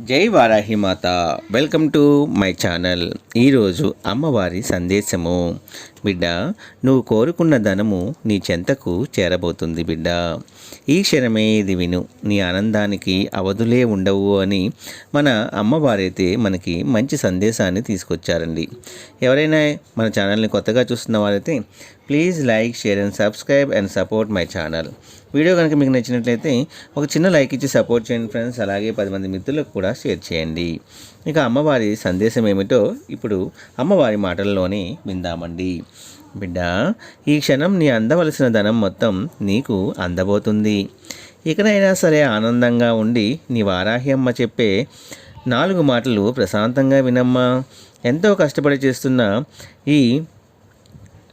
జై వారాహి మాత. Welcome to my channel. ఈరోజు అమ్మవారి సందేశము. బిడ్డ నువ్వు కోరుకున్న ధనము నీ చెంతకు చేరబోతుంది బిడ్డ. ఈ క్షణమే ఇది విను. నీ ఆనందానికి అవధులే ఉండవు అని మన అమ్మవారైతే మనకి మంచి సందేశాన్ని తీసుకొచ్చారండి. ఎవరైనా మన ఛానల్ని కొత్తగా చూస్తున్న వారైతే please like share and subscribe and support my channel video కనుక మీకు నచ్చినట్లయితే ఒక చిన్న లైక్ ఇచ్చి సపోర్ట్ చేయండి ఫ్రెండ్స్ అలాగే పది మంది మిత్రులకు కూడా షేర్ చేయండి. ఇక అమ్మవారి సందేశం ఏమిటో ఇప్పుడు అమ్మవారి మాటల్లోనే విందామండి. బిడ్డ ఈ క్షణం నీ అందవలసిన ధనం మొత్తం నీకు అందబోతుంది. ఇకనైనా సరే ఆనందంగా ఉండి నీ వారాహి అమ్మ చెప్పే నాలుగు మాటలు ప్రశాంతంగా వినమ్మా. ఎంతో కష్టపడి చేస్తున్న ఈ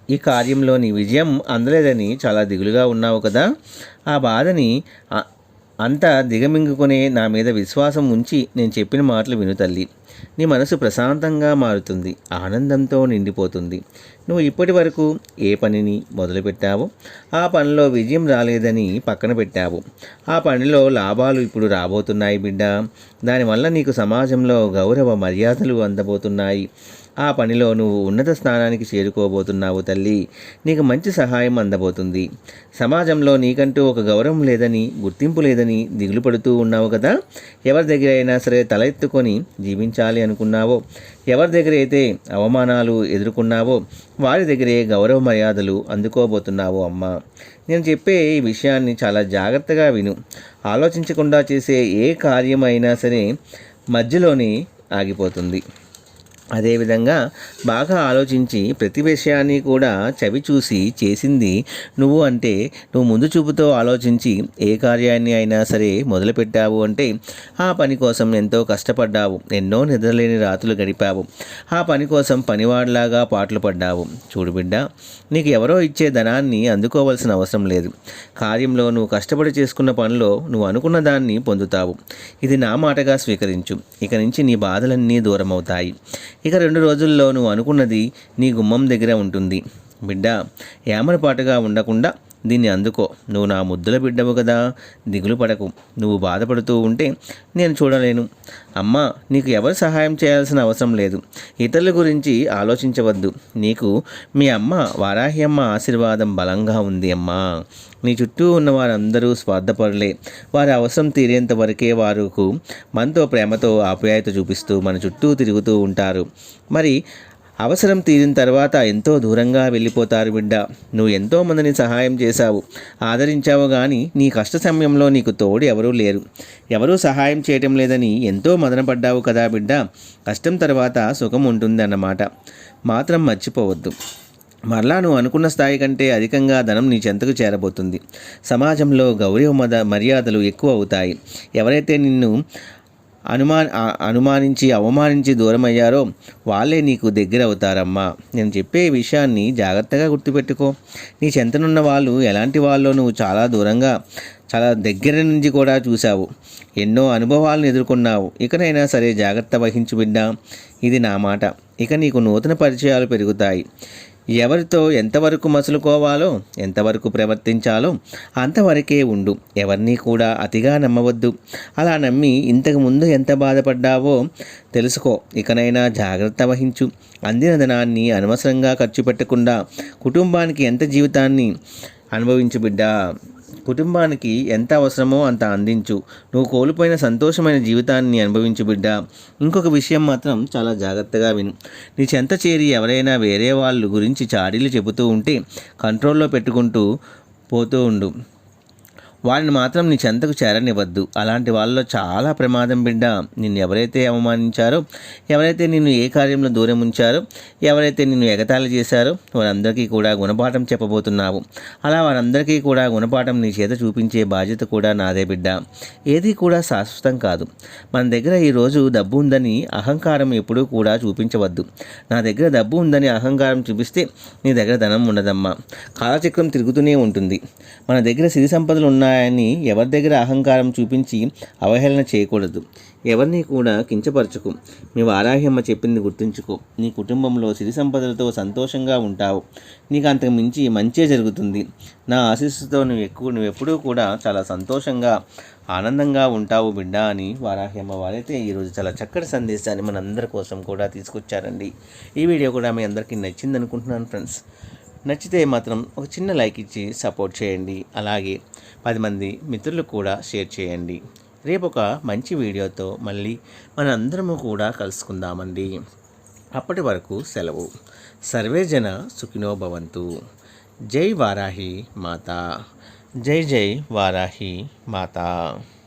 ఈ కార్యంలో నీ విజయం అందలేదని చాలా దిగులుగా ఉన్నావు కదా? ఆ బాధని అంతా దిగమింగుకునే నా మీద విశ్వాసం ఉంచి నేను చెప్పిన మాటలు విను తల్లి. నీ మనసు ప్రశాంతంగా మారుతుంది ఆనందంతో నిండిపోతుంది. నువ్వు ఇప్పటి వరకు ఏ పనిని మొదలుపెట్టావో? ఆ పనిలో విజయం రాలేదని పక్కన పెట్టావు. ఆ పనిలో లాభాలు ఇప్పుడు రాబోతున్నాయి బిడ్డ. దానివల్ల నీకు సమాజంలో గౌరవ మర్యాదలు అందబోతున్నాయి. ఆ పనిలో నువ్వు ఉన్నత స్థానానికి చేరుకోబోతున్నావు తల్లి. నీకు మంచి సహాయం అందబోతుంది. సమాజంలో నీకంటూ ఒక గౌరవం లేదని గుర్తింపు లేదని దిగులు పడుతూ ఉన్నావు కదా? ఎవరి దగ్గర అయినా సరే తల ఎత్తుకొని జీవించాలి అనుకున్నావో? ఎవరి దగ్గర అయితే అవమానాలు ఎదుర్కొన్నావో? వారి దగ్గరే గౌరవ మర్యాదలు అందుకోబోతున్నావు అమ్మ. నేను చెప్పే ఈ విషయాన్ని చాలా జాగ్రత్తగా విను. ఆలోచించకుండా చేసే ఏ కార్యమైనా సరే మధ్యలోనే ఆగిపోతుంది. అదేవిధంగా బాగా ఆలోచించి ప్రతి విషయాన్ని కూడా చవి చూసి చేసింది నువ్వు అంటే నువ్వు ముందు చూపుతో ఆలోచించి ఏ కార్యాన్ని అయినా సరే మొదలుపెట్టావు అంటే ఆ పని కోసం ఎంతో కష్టపడ్డావు ఎన్నో నిద్రలేని రాత్రులు గడిపావు ఆ పని కోసం పనివాడిలాగా పాటలు పడ్డావు. చూడు బిడ్డ నీకు ఎవరో ఇచ్చే ధనాన్ని అందుకోవాల్సిన అవసరం లేదు. కార్యంలో నువ్వు కష్టపడి చేసుకున్న పనిలో నువ్వు అనుకున్న దాన్ని పొందుతావు. ఇది నా మాటగా స్వీకరించు. ఇక నుంచి నీ బాధలన్నీ దూరమవుతాయి. ఇక రెండు రోజుల్లో నువ్వు అనుకున్నది నీ గుమ్మం దగ్గర ఉంటుంది. బిడ్డ ఏమరపాటుగా ఉండకుండా దీన్ని అందుకో. నువ్వు నా ముద్దుల బిడ్డవు కదా. దిగులు పడకు. నువ్వు బాధపడుతూ ఉంటే నేను చూడలేను. అమ్మా నీకు ఎవరు సహాయం చేయాల్సిన అవసరం లేదు. ఇతరుల గురించి ఆలోచించవద్దు. నీకు మీ అమ్మ వారాహి అమ్మ ఆశీర్వాదం బలంగా ఉంది అమ్మా. నీ చుట్టూ ఉన్న వారందరూ స్వార్థపరులే. వారి అవసరం తీరేంత వరకే వారుకు మనతో ప్రేమతో ఆప్యాయత చూపిస్తూ మన చుట్టూ తిరుగుతూ ఉంటారు. మరి అవసరం తీరిన తర్వాత ఎంతో దూరంగా వెళ్ళిపోతారు బిడ్డ. నువ్వు ఎంతో మందిని సహాయం చేశావు. ఆదరించావు కానీ నీ కష్ట సమయంలో నీకు తోడు ఎవరూ లేరు. ఎవరూ సహాయం చేయటం లేదని ఎంతో మదనపడ్డావు కదా బిడ్డ. కష్టం తర్వాత సుఖం ఉంటుంది అన్నమాట మాత్రం మర్చిపోవద్దు. మరలా నువ్వు అనుకున్న స్థాయి కంటే అధికంగా ధనం నీ చెంతకు చేరబోతుంది. సమాజంలో గౌరవ మద మర్యాదలు ఎక్కువ అవుతాయి. ఎవరైతే నిన్ను అనుమా అనుమానించి అవమానించి దూరమయ్యారో వాళ్ళే నీకు దగ్గర అవుతారమ్మా నేను చెప్పే విషయాన్ని జాగ్రత్తగా గుర్తుపెట్టుకో. నీ చెంతనున్న వాళ్ళు ఎలాంటి వాళ్ళో నువ్వు చాలా దూరంగా చాలా దగ్గర నుంచి కూడా చూశావు. ఎన్నో అనుభవాలను ఎదుర్కొన్నావు. ఇకనైనా సరే జాగ్రత్త వహించు బిడ్డా. ఇది నా మాట. ఇక నీకు నూతన పరిచయాలు పెరుగుతాయి. ఎవరితో ఎంతవరకు మసులుకోవాలో ఎంతవరకు ప్రవర్తించాలో అంతవరకే ఉండు. ఎవరిని కూడా అతిగా నమ్మవద్దు. అలా నమ్మి ఇంతకు ముందు ఎంత బాధపడ్డావో తెలుసుకో. ఇకనైనా జాగ్రత్త వహించు. అందిన ధనాన్ని అనవసరంగా ఖర్చు పెట్టకుండా కుటుంబానికి ఎంత జీవితాన్ని అనుభవించు బిడ్డా. కుటుంబానికి ఎంత అవసరమో అంత అందించు. నువ్వు కోల్పోయిన సంతోషమైన జీవితాన్ని అనుభవించు బిడ్డ. ఇంకొక విషయం మాత్రం చాలా జాగ్రత్తగా విను. నీ చెంత చేరి ఎవరైనా వేరే వాళ్ళు గురించి చాడీలు చెబుతూ ఉంటే కంట్రోల్లో పెట్టుకుంటూ పోతూ ఉండు. వారిని మాత్రం నీ చెంతకు చేరనివ్వద్దు. అలాంటి వాళ్ళలో చాలా ప్రమాదం బిడ్డ. నిన్ను ఎవరైతే అవమానించారో ఎవరైతే నిన్ను ఏ కార్యంలో దూరం ఉంచారో ఎవరైతే నిన్ను ఎగతాళి చేశారో వారందరికీ కూడా గుణపాఠం చెప్పబోతున్నావు. అలా వారందరికీ కూడా గుణపాఠం నీ చేత చూపించే బాధ్యత కూడా నాదే బిడ్డ. ఏది కూడా శాశ్వతం కాదు. మన దగ్గర ఈరోజు డబ్బు ఉందని అహంకారం ఎప్పుడూ కూడా చూపించవద్దు. నా దగ్గర డబ్బు ఉందని అహంకారం చూపిస్తే నీ దగ్గర ధనం ఉండదమ్మా. కాలచక్రం తిరుగుతూనే ఉంటుంది. మన దగ్గర సిరి సంపదలు ఉన్నాయని ఎవరి దగ్గర అహంకారం చూపించి అవహేళన చేయకూడదు. ఎవరిని కూడా కించపరచుకో. మీ వారాహ్యమ్మ చెప్పింది గుర్తుంచుకో. నీ కుటుంబంలో సిరి సంపదలతో సంతోషంగా ఉంటావు. నీకు అంతకు మించి మంచే జరుగుతుంది. నా ఆశీస్సుతో నువ్వు ఎక్కువ నువ్వు ఎప్పుడూ కూడా చాలా సంతోషంగా ఆనందంగా ఉంటావు బిడ్డ అని వారాహ్యమ్మ వారైతే ఈరోజు చాలా చక్కటి సందేశాన్ని మనందరి కోసం కూడా తీసుకొచ్చారండి. ఈ వీడియో కూడా మీ అందరికీ నచ్చింది అనుకుంటున్నాను ఫ్రెండ్స్. నచ్చితే మాత్రం ఒక చిన్న లైక్ ఇచ్చి సపోర్ట్ చేయండి. అలాగే పది మంది మిత్రులు కూడా షేర్ చేయండి. రేపు ఒక మంచి వీడియోతో మళ్ళీ మనందరము కూడా కలుసుకుందామండి. అప్పటి వరకు సెలవు. సర్వే జన సుఖినో భవంతు. జై వారాహి మాత. జై జై వారాహి మాత.